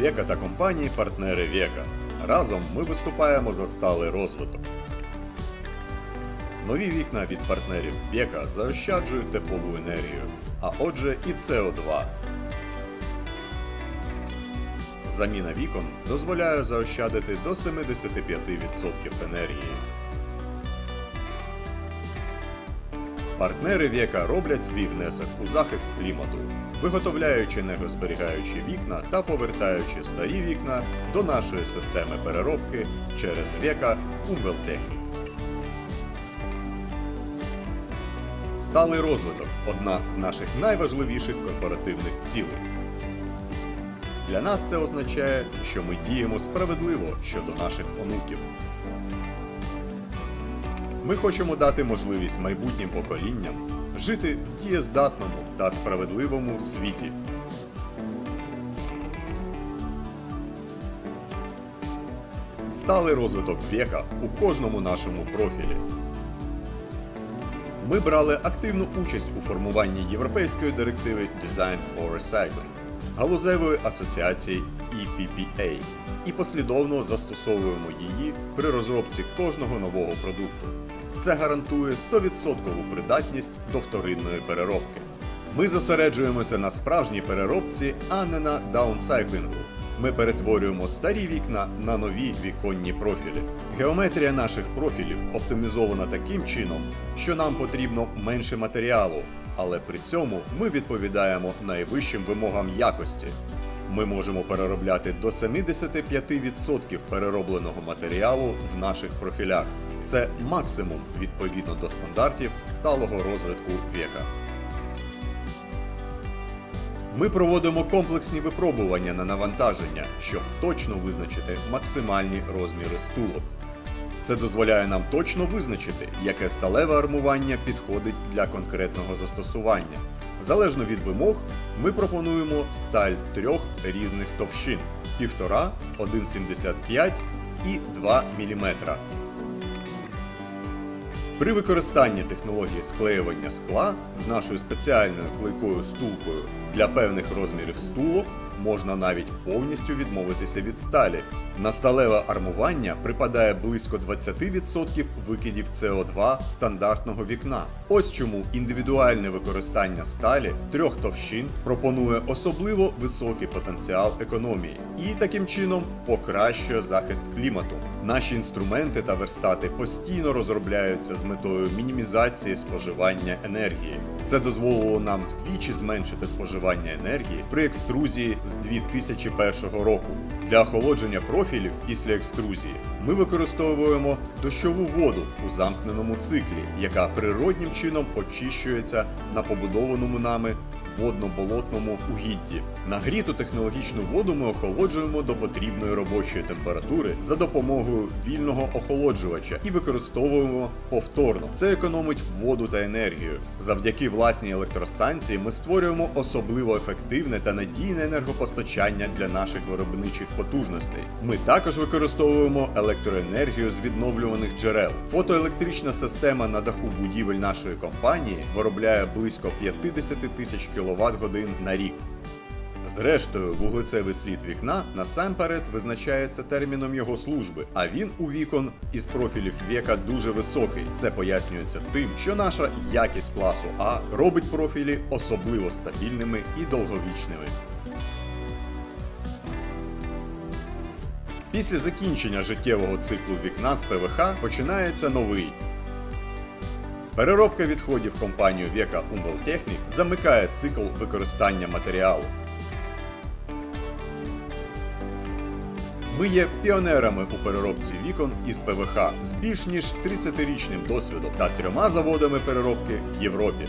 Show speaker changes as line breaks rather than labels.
Века та компанії партнери Века. Разом ми виступаємо за сталий розвиток. Нові вікна від партнерів Века заощаджують теплову енергію, а отже і СО2. Заміна вікон дозволяє заощадити до 75% енергії. Партнери Века роблять свій внесок у захист клімату, виготовляючи енергозберігаючі вікна та повертаючи старі вікна до нашої системи переробки через Века Умвелтехнік. Сталий розвиток одна з наших найважливіших корпоративних цілей. Для нас це означає, що ми діємо справедливо щодо наших онуків. Ми хочемо дати можливість майбутнім поколінням жити в дієздатному та справедливому світі. Сталий розвиток века у кожному нашому профілі. Ми брали активну участь у формуванні європейської директиви Design for Recycling, галузевої асоціації EPPA і послідовно застосовуємо її при розробці кожного нового продукту. Це гарантує 100% придатність до вторинної переробки. Ми зосереджуємося на справжній переробці, а не на даунсайклінгу. Ми перетворюємо старі вікна на нові віконні профілі. Геометрія наших профілів оптимізована таким чином, що нам потрібно менше матеріалу, але при цьому ми відповідаємо найвищим вимогам якості. Ми можемо переробляти до 75% переробленого матеріалу в наших профілях. Це максимум відповідно до стандартів сталого розвитку віка. Ми проводимо комплексні випробування на навантаження, щоб точно визначити максимальні розміри стулок. Це дозволяє нам точно визначити, яке сталеве армування підходить для конкретного застосування. Залежно від вимог, ми пропонуємо сталь трьох різних товщин: 1,5, 1,75 і 2 мм. При використанні технології склеювання скла з нашою спеціальною клейкою стулкою для певних розмірів стулок можна навіть повністю відмовитися від сталі. На сталеве армування припадає близько 20% викидів СО2 стандартного вікна. Ось чому індивідуальне використання сталі трьох товщин пропонує особливо високий потенціал економії і таким чином покращує захист клімату. Наші інструменти та верстати постійно розробляються з метою мінімізації споживання енергії. Це дозволило нам вдвічі зменшити споживання енергії при екструзії з 2001 року. Для охолодження профілів після екструзії. Ми використовуємо дощову воду у замкненому циклі, яка природнім чином очищується на побудованому нами водно-болотному угідді. Нагріту технологічну воду ми охолоджуємо до потрібної робочої температури за допомогою вільного охолоджувача і використовуємо повторно. Це економить воду та енергію. Завдяки власній електростанції ми створюємо особливо ефективне та надійне енергопостачання для наших виробничих потужностей. Ми також використовуємо електроенергію з відновлюваних джерел. Фотоелектрична система на даху будівель нашої компанії виробляє близько 50 тисяч кВт годин на рік. Зрештою, вуглецевий слід вікна насамперед визначається терміном його служби, а він у вікон із профілів віка дуже високий. Це пояснюється тим, що наша якість класу А робить профілі особливо стабільними і довговічними. Після закінчення життєвого циклу вікна з ПВХ починається новий. Переробка відходів компанію Века Умвелтехнік замикає цикл використання матеріалу. Ми є піонерами у переробці вікон із ПВХ з більш ніж 30-річним досвідом та трьома заводами переробки в Європі.